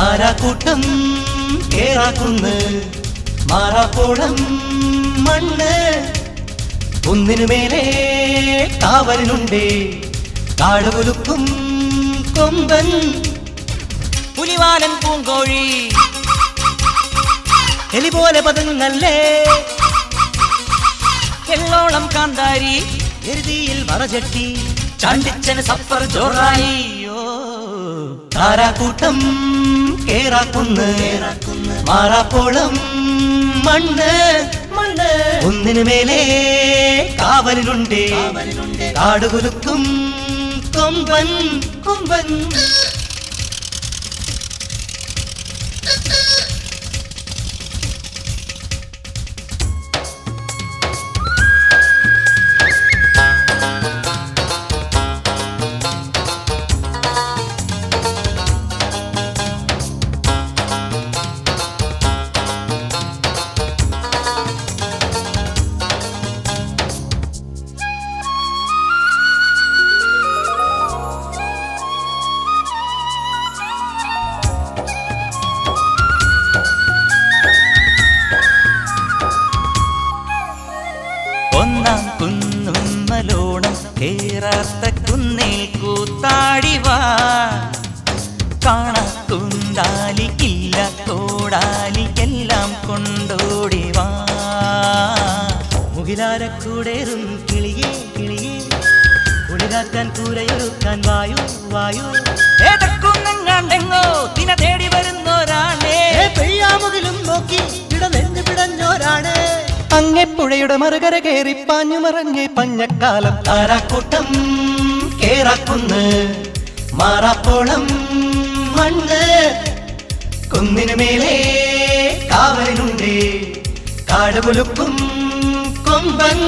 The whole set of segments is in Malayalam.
താരാക്കൂട്ടം കേറാക്കുന്ന് മാറാപ്പോളം മണ്ണ് ഒന്നിനു മേലെ കാവലിനുണ്ടേ. കാടുകൊലുക്കും കൊമ്പൻ പുലിവാനൻ പൂങ്കോഴി. എലി പോലെ പതുങ്ങല്ലേ? എല്ലോളം കാന്താരി എരുതിയിൽ മറചട്ടി ചാണ്ടിച്ചന് സപ്പർ ജോറായി. താരാക്കൂട്ടം കേറാക്കുന്ന് മാറാപ്പോളം മണ്ണ്. മണ്ണ്. ഒന്നിനു മേലെ കാവലിലുണ്ട് കാടുകുലുക്കും കൊമ്പൻ. കൊമ്പൻ. കുന്നുമ്മലോണം കേറാത്ത കുന്നേൽ കൂത്താടിവാ കാണാ കുന്താലിക്കില്ല കോടാലിക്കെല്ലാം കൊണ്ടോടിവാ മുകിലാരക്കൂടേറും കിളിയേ കിളിയേ. കുളിരാക്കാൻ കൂരയൊരുക്കാൻ വായു വായു. ഏതക്കുന്നെങ്ങാണ്ടെങ്ങോ തിന തേടി വരുന്നോരാണേ അങ്ങെപ്പുഴയുടെ മറുകര കേറി പാഞ്ഞു മറഞ്ഞേ പഞ്ഞക്കാലം. താരാക്കൂട്ടം കേറാക്കുന്ന് മാറാപ്പോളം മണ്ണ് കുന്നിനു മേലെ കാവലിനുണ്ടേ. കാടുകുലുക്കും കൊമ്പൻ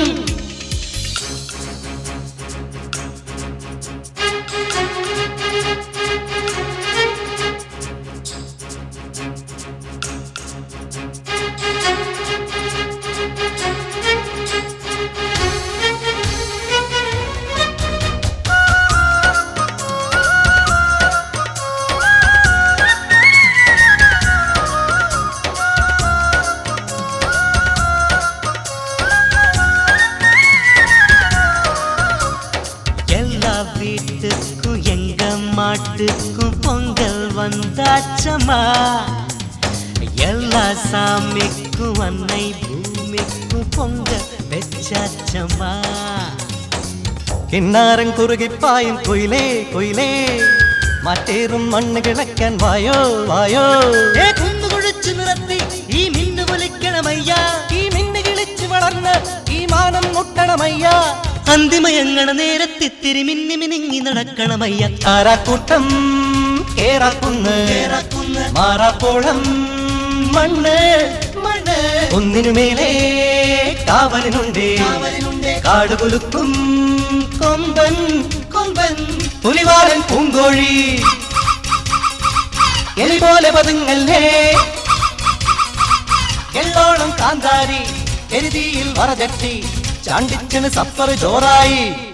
வீட்டுக்கும் எங்க மாட்டுக்கும் பொங்கல் வந்தாச்சம்மா. எல்லா சாமிக்கும் அன்னை பூமிக்கும் பொங்கல் வச்சாச்சம்மா. கிண்ணாரன் குறுகி பாயும் குயிலே குயிலே. மாட்டேறும் மண்ணு கிழக்கன் வாயோ வாயோ. ஏ குந்து குழிச்சு நிறத்தி ஈ மின்னு ஒலிக்கணமையா ஈ மின்னு கிழிச்சு வளர்ந்த ஈ மானம் முட்டணமையா അന്തിമയങ്ങണ നേരത്തിത്തിരി മിന്നി മിനിങ്ങി നടക്കണമയ്യ. താരാക്കൂട്ടം കേറാക്കുന്ന് മാറാപ്പോളം മണ്ണ് മണ്ണ്. ഒന്നിനുമേലെ കാവലിനുണ്ട്. കാവലിനുണ്ടേ. കാടുകുലുക്കും കൊമ്പൻ കൊമ്പൻ. പുലിവാലൻ പൂങ്കോഴി. എലി പോലെ പതുങ്ങല്ലേ എല്ലോളം കാന്താരി എരുതിയിൽ വറചട്ടി. ചാണ്ടിച്ചന് സഫർ ചോറായി.